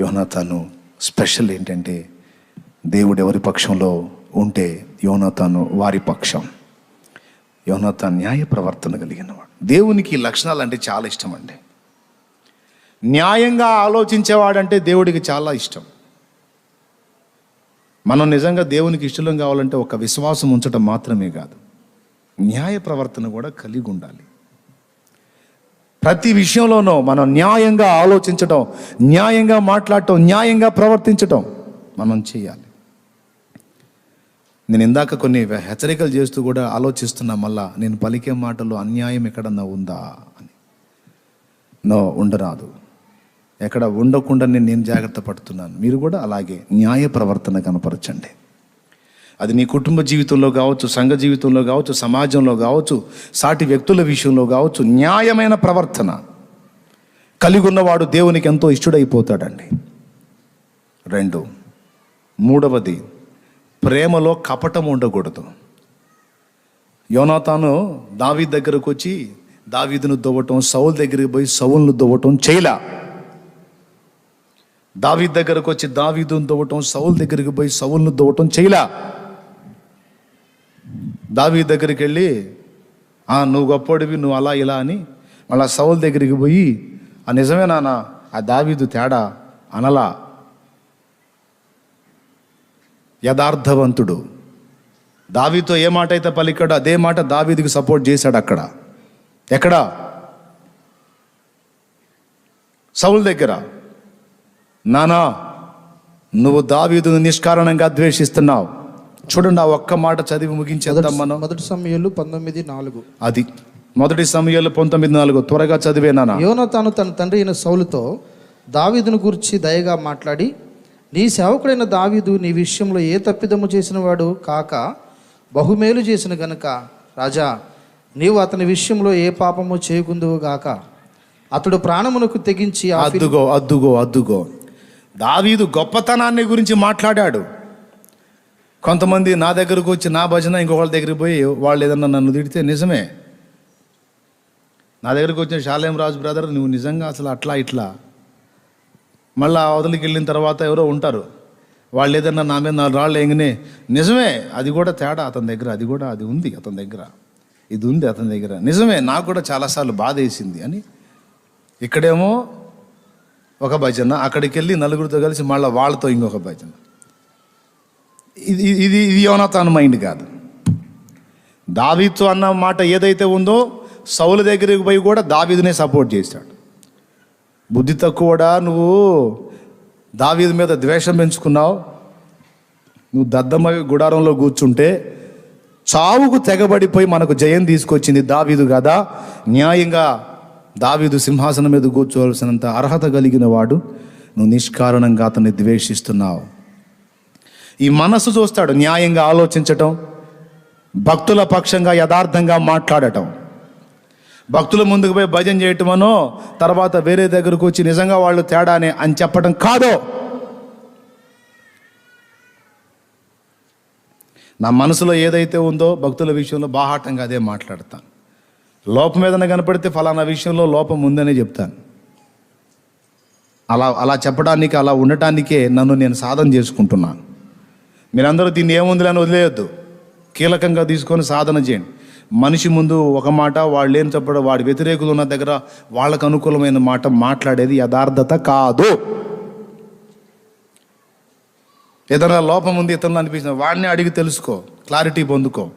యోనాతాను స్పెషల్ ఏంటంటే దేవుడు ఎవరి పక్షంలో ఉంటే యోనాతాను వారి పక్షం. యోనాతాన్ న్యాయ ప్రవర్తన కలిగినవాడు. దేవునికి ఈ లక్షణాలు అంటే చాలా ఇష్టం అండి న్యాయంగా ఆలోచించేవాడంటే దేవుడికి చాలా ఇష్టం. మనం నిజంగా దేవునికి ఇష్టం కావాలంటే ఒక విశ్వాసం ఉంచడం మాత్రమే కాదు. న్యాయ ప్రవర్తన కూడా కలిగి ఉండాలి ప్రతి విషయంలోనూ మనం న్యాయంగా ఆలోచించటం న్యాయంగా మాట్లాడటం న్యాయంగా ప్రవర్తించటం మనం చేయాలి. నేను ఇందాక కొన్ని హెచ్చరికలు చేస్తూ కూడా ఆలోచిస్తున్నా మళ్ళా నేను పలికే మాటలో అన్యాయం ఎక్కడన్నా ఉందా అని. నో ఉండరాదు. ఎక్కడ ఉండకుండా నేను నేను జాగ్రత్త పడుతున్నాను. మీరు కూడా అలాగే న్యాయ ప్రవర్తన కనపరచండి. అది నీ కుటుంబ జీవితంలో కావచ్చు సంఘ జీవితంలో కావచ్చు సమాజంలో కావచ్చు సాటి వ్యక్తుల విషయంలో కావచ్చు న్యాయమైన ప్రవర్తన. కలిగి ఉన్నవాడు దేవునికి ఎంతో ఇష్టడైపోతాడండి. రెండు. మూడవది ప్రేమలో కపటం ఉండకూడదు. యోనాతాను దావీ దగ్గరకు వచ్చి దావీదును దువ్వటం సౌల్ దగ్గరికి పోయి సౌల్ను దువ్వటం చేయలా. దావి దగ్గరకు వచ్చి దావీదును దువ్వటం సౌల్ దగ్గరికి పోయి సౌల్ను దువ్వటం చేయలా. దావీ దగ్గరికి వెళ్ళి "ఆ, నువ్వు గొప్పడివి నువ్వు అలా ఇలా అని మళ్ళీ సౌల్ దగ్గరికి పోయి ఆ నిజమే నాన్న ఆ దావీదు తేడా అనలా. యథార్థవంతుడు. దావీతో ఏ మాట అయితే పలికాడో అదే మాట దావీదికి సపోర్ట్ చేశాడు అక్కడ. ఎక్కడ? సౌల్ దగ్గర. నానా నువ్వు దావీదును నిష్కారణంగా ద్వేషిస్తున్నావు. చూడండి ఆ ఒక్క మాట చదివి ముగించేద్దాం మనం. మొదటి సమయంలో పంతొమ్మిది నాలుగు. అది. మొదటి సమయాలు పంతొమ్మిది నాలుగు. త్వరగా చదివే నాన్న. యోనతాను తన తండ్రి అయిన సౌలుతో దావీదును గురించి దయగా మాట్లాడి నీ సేవకుడైన దావీదు నీ విషయంలో ఏ తప్పిదము చేసిన వాడు కాక బహుమేలు చేసిన గనుక రాజా నీవు అతని విషయంలో ఏ పాపము చేయకుందువు గాక. అతడు ప్రాణమునకు తెగించి అద్దుగో అద్దుగో అద్దుగో. దావీదు గొప్పతనాన్ని గురించి మాట్లాడాడు. కొంతమంది నా దగ్గరకు వచ్చి నా భజన ఇంకొకళ్ళ దగ్గరికి పోయి వాళ్ళు ఏదన్నా నన్ను తిడితే నిజమే. నా దగ్గరకు వచ్చిన శాలేం రాజు బ్రదర్ నువ్వు నిజంగా అసలు అట్లా ఇట్లా? మళ్ళీ అవతలికి వెళ్ళిన తర్వాత ఎవరో ఉంటారు. వాళ్ళు ఏదన్నా నా మీద నాలుగు రాళ్ళు ఎంగనే నిజమే అది కూడా తేడా అతని దగ్గర అది కూడా అది ఉంది అతని దగ్గర. ఇది ఉంది అతని దగ్గర. నిజమే నాకు కూడా చాలాసార్లు బాధ వేసింది అని. ఇక్కడేమో ఒక భజన అక్కడికి వెళ్ళి నలుగురితో కలిసి మళ్ళీ వాళ్ళతో ఇంకొక భజన. ఇది ఇది ఇది మైండ్ కాదు. దావీతో అన్న మాట ఏదైతే ఉందో సౌలు దగ్గరికి పోయి కూడా దావీదునే సపోర్ట్ చేశాడు. బుద్ధి తక్కువడా నువ్వు? దావీదు మీద ద్వేషం పెంచుకున్నావు? నువ్వు దద్దమ్మ గుడారంలో కూర్చుంటే చావుకు తెగబడిపోయి మనకు జయం తీసుకొచ్చింది దావీదు కదా? న్యాయంగా దావీదు సింహాసనం మీద కూర్చోవలసినంత అర్హత కలిగిన వాడు. నువ్వు నిష్కారణంగా అతన్ని ద్వేషిస్తున్నావు. ఈ మనసు చూస్తాడు న్యాయంగా ఆలోచించటం భక్తుల పక్షంగా యథార్థంగా మాట్లాడటం. భక్తుల ముందుకు పోయి భజన చేయటమనో తర్వాత వేరే దగ్గరకు వచ్చి నిజంగా వాళ్ళు తేడానే అని చెప్పడం కాదు. నా మనసులో ఏదైతే ఉందో భక్తుల విషయంలో బాహాటంగా అదే మాట్లాడతాను. లోపం ఏదైనా కనపడితే ఫలానా విషయంలో లోపం ఉందనే చెప్తాను. అలా అలా చెప్పడానికి అలా ఉండటానికే నన్ను నేను సాధన చేసుకుంటున్నాను. మీరందరూ దీన్ని ఏముందిలే అని వదిలేయొద్దు. కీలకంగా తీసుకొని సాధన చేయండి. మనిషి ముందు ఒక మాట వాళ్ళు ఏం చెప్పడం వాడి వ్యతిరేకులు ఉన్న దగ్గర వాళ్ళకు అనుకూలమైన మాట మాట్లాడేది యథార్థత కాదు. ఏదైనా లోపం ఉంది ఇతరులు అనిపించిన వాడిని అడిగి తెలుసుకో క్లారిటీ పొందుకో.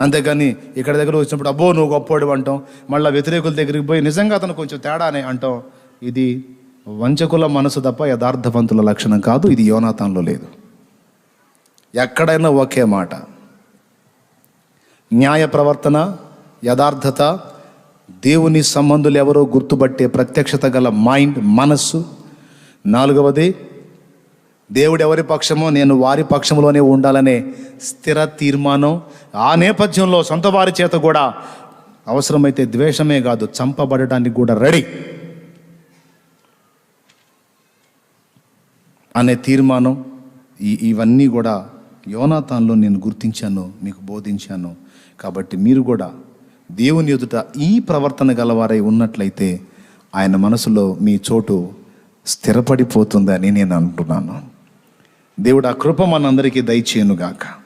అంతేగాని ఇక్కడ దగ్గర వచ్చినప్పుడు అబ్బో నువ్వు గొప్పోడు అంటాం. మళ్ళీ వ్యతిరేకుల దగ్గరికి పోయి నిజంగా అతను కొంచెం తేడానే అంటాం. ఇది వంచకుల మనసు తప్ప యథార్థవంతుల లక్షణం కాదు ఇది యోనాథంలో లేదు. ఎక్కడైనా ఒకే మాట. న్యాయ ప్రవర్తన యథార్థత దేవుని సంబంధులు ఎవరో గుర్తుపట్టే ప్రత్యక్షత గల మైండ్ మనస్సు. నాలుగవది దేవుడు ఎవరి పక్షమో నేను వారి పక్షంలోనే ఉండాలనే స్థిర తీర్మానం. ఆ నేపథ్యంలో సొంత వారి చేత కూడా అవసరమైతే ద్వేషమే కాదు చంపబడటానికి కూడా రెడీ. అనే తీర్మానం ఈ ఇవన్నీ కూడా యోనాతాన్లో నేను గుర్తించాను మీకు బోధించాను. కాబట్టి మీరు కూడా దేవుని ఎదుట ఈ ప్రవర్తన గలవారై ఉన్నట్లయితే ఆయన మనసులో మీ చోటు స్థిరపడిపోతుందని నేను అంటున్నాను దేవుడు ఆ కృప మనందరికీ దయచేయనుగాక.